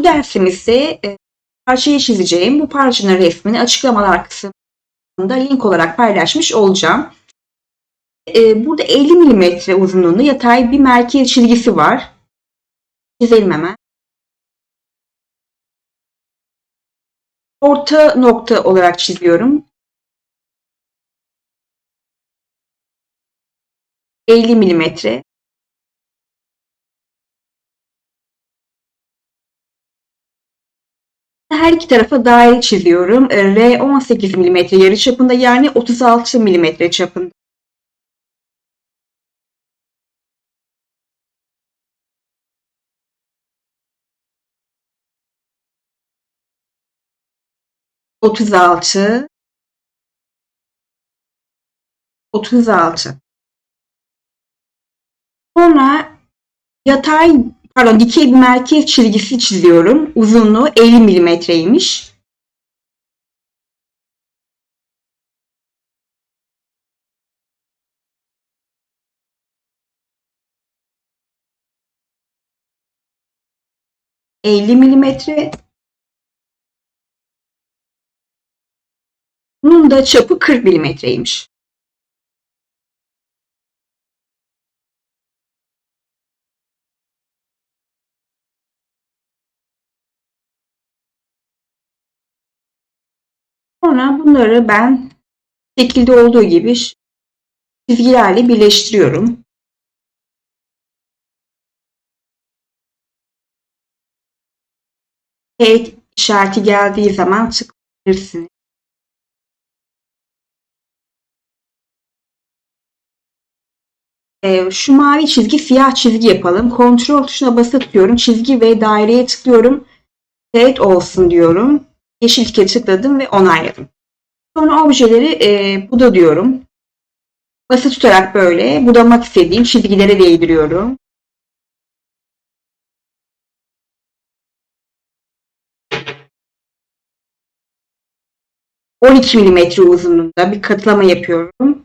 Bu dersimizde e, parçayı çizeceğim. Bu parçanın resmini açıklamalar kısmında link olarak paylaşmış olacağım. E, burada 50 mm uzunluğunda yatay bir merkez çizgisi var. Çizelim hemen. Orta nokta olarak çiziyorum. 50 milimetre. Her iki tarafa daire çiziyorum. E, R 18 mm yarı çapında yani 36 mm çapında. Otuz altı, otuz altı. Sonra yatay, pardon dikey bir merkez çizgisi çiziyorum. Uzunluğu 50 milimetreymiş. ...50 milimetre. Bunun da çapı 40 milimetreymiş. Sonra bunları ben şekilde olduğu gibi çizgilerle birleştiriyorum. T işareti geldiği zaman tıklayabilirsiniz. Ee, şu mavi çizgi siyah çizgi yapalım. Kontrol tuşuna basıp tutuyorum. Çizgi ve daireye tıklıyorum. Set olsun diyorum. Yeşil tike tıkladım ve onayladım. Sonra objeleri e, buda diyorum. Bası tutarak böyle budamak istediğim çizgilere değdiriyorum. ...12 milimetre uzunluğunda bir katılama yapıyorum.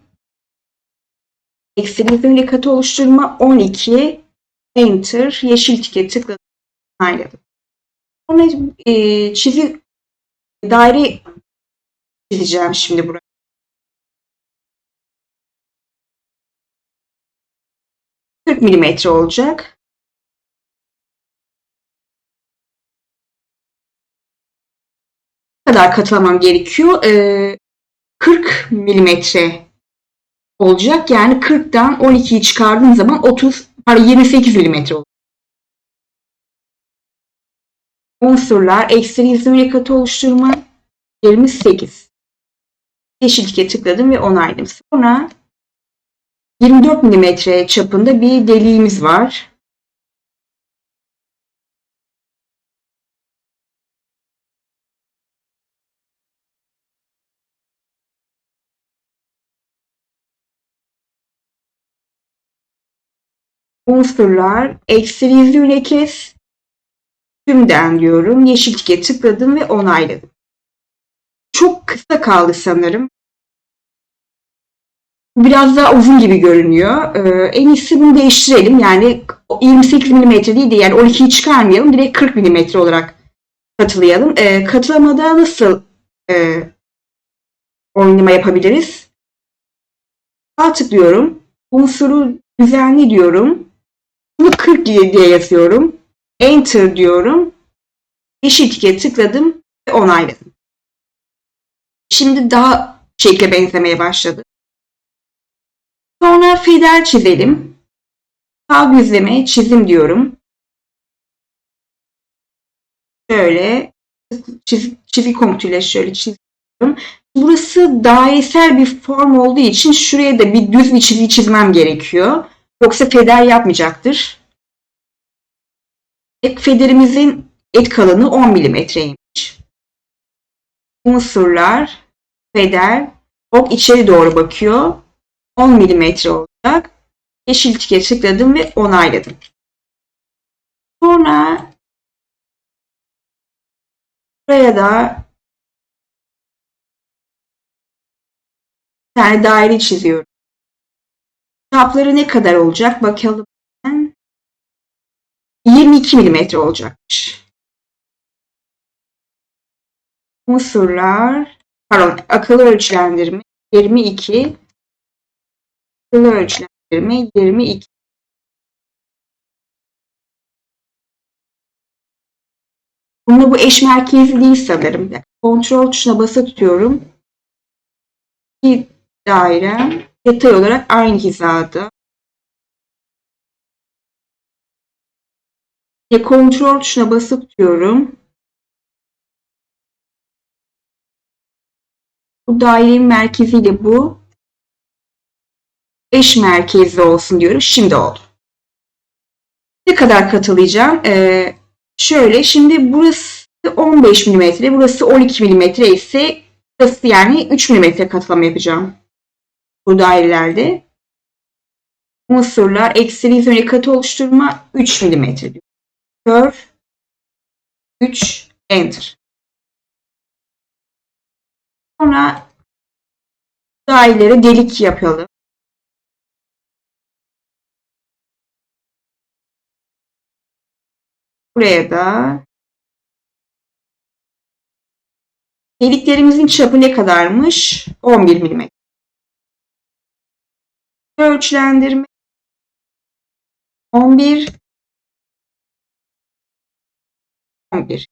Eksenizin katı oluşturma 12 Enter yeşil tike tıkladım. Onayladım. Sonra e, çizgi daire çizeceğim şimdi buraya. ...40 milimetre olacak. Kadar katılamam gerekiyor? Ee, 40 milimetre olacak. Yani 40'tan 12'yi çıkardığım zaman 30, pardon 28 milimetre olacak. Unsurlar, ekseni izlemeli katı oluşturma 28. Yeşil tike tıkladım ve onayladım. Sonra 24 mm çapında bir deliğimiz var. Unsurlar, eksi virgül kes, tümden diyorum. Yeşil tike tıkladım ve onayladım. Çok kısa kaldı sanırım. Biraz daha uzun gibi görünüyor. Ee, en iyisi bunu değiştirelim. Yani 28 mm değil de yani 12'yi çıkarmayalım. Direkt 40 mm olarak katılayalım. Ee, katılamada nasıl e, oynama yapabiliriz? Sağ tıklıyorum. Unsuru düzenli diyorum. Bunu 40 diye yazıyorum. Enter diyorum. Yeşil tike tıkladım ve onayladım. Şimdi daha şekle benzemeye başladı. Sonra feder çizelim. Sağ düzleme çizim diyorum. Şöyle çiz, çizgi komutuyla şöyle çiziyorum. Burası dairesel bir form olduğu için şuraya da bir düz bir çizgi çizmem gerekiyor. Yoksa feder yapmayacaktır. Federimizin et kalınlığı 10 milimetreymiş. Unsurlar, feder, ok içeri doğru bakıyor. 10 milimetre olacak. Yeşil tike tıkladım ve onayladım. Sonra buraya da bir tane daire çiziyorum. Çapları ne kadar olacak bakalım. 22 milimetre olacakmış. unsurlar, pardon akıllı ölçülendirme 22, akıllı ölçülendirme 22. Bunda bu eş merkezli değil sanırım. Kontrol tuşuna basa tutuyorum. Bir daire yatay olarak aynı hizada. Ve kontrol tuşuna basıp tutuyorum. Bu dairenin merkeziyle bu eş merkezli olsun diyorum. Şimdi oldu. Ne kadar katılayacağım? Ee, şöyle şimdi burası 15 mm, burası 12 mm ise burası yani 3 mm katılama yapacağım. Bu dairelerde. Unsurlar eksili izole katı oluşturma 3 mm diyor. Kör 3 enter. Sonra dairelere delik yapalım. Buraya da deliklerimizin çapı ne kadarmış? 11 mm. Ölçülendirme 11 11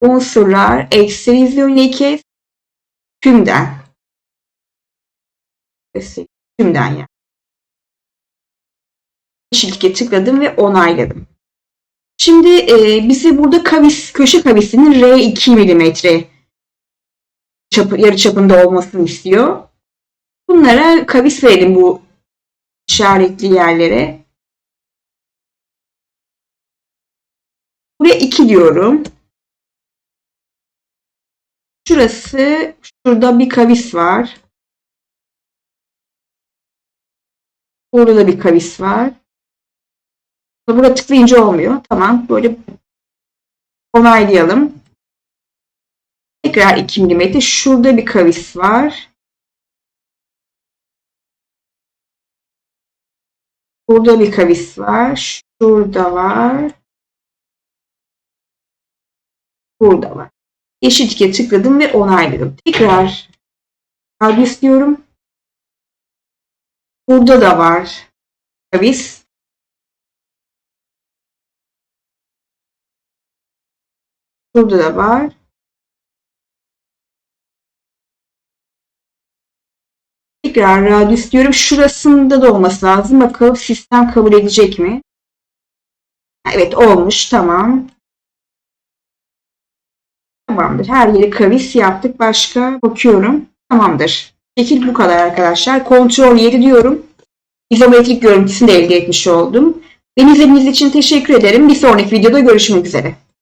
Unsurlar ekstrizyon leke tümden. Tümden yani. Yeşillik'e tıkladım ve onayladım. Şimdi e, bize burada kavis, köşe kavisinin R2 mm çapı, yarı çapında olmasını istiyor. Bunlara kavis verelim bu işaretli yerlere. Buraya 2 diyorum. Şurası, şurada bir kavis var. Burada da bir kavis var. Burada tıklayınca olmuyor. Tamam. Böyle onaylayalım. Tekrar 2 mm. Şurada bir kavis var. Burada bir kavis var. Şurada var. Burada var. Yeşil tike tıkladım ve onayladım. Tekrar kavis diyorum. Burada da var kavis. Burada da var. Tekrar radyüs diyorum. Şurasında da olması lazım. Bakalım sistem kabul edecek mi? Evet olmuş. Tamam. Tamamdır. Her yeri kavis yaptık. Başka bakıyorum. Tamamdır. Şekil bu kadar arkadaşlar. Kontrol 7 diyorum. İzometrik görüntüsünü de elde etmiş oldum. Beni izlediğiniz için teşekkür ederim. Bir sonraki videoda görüşmek üzere.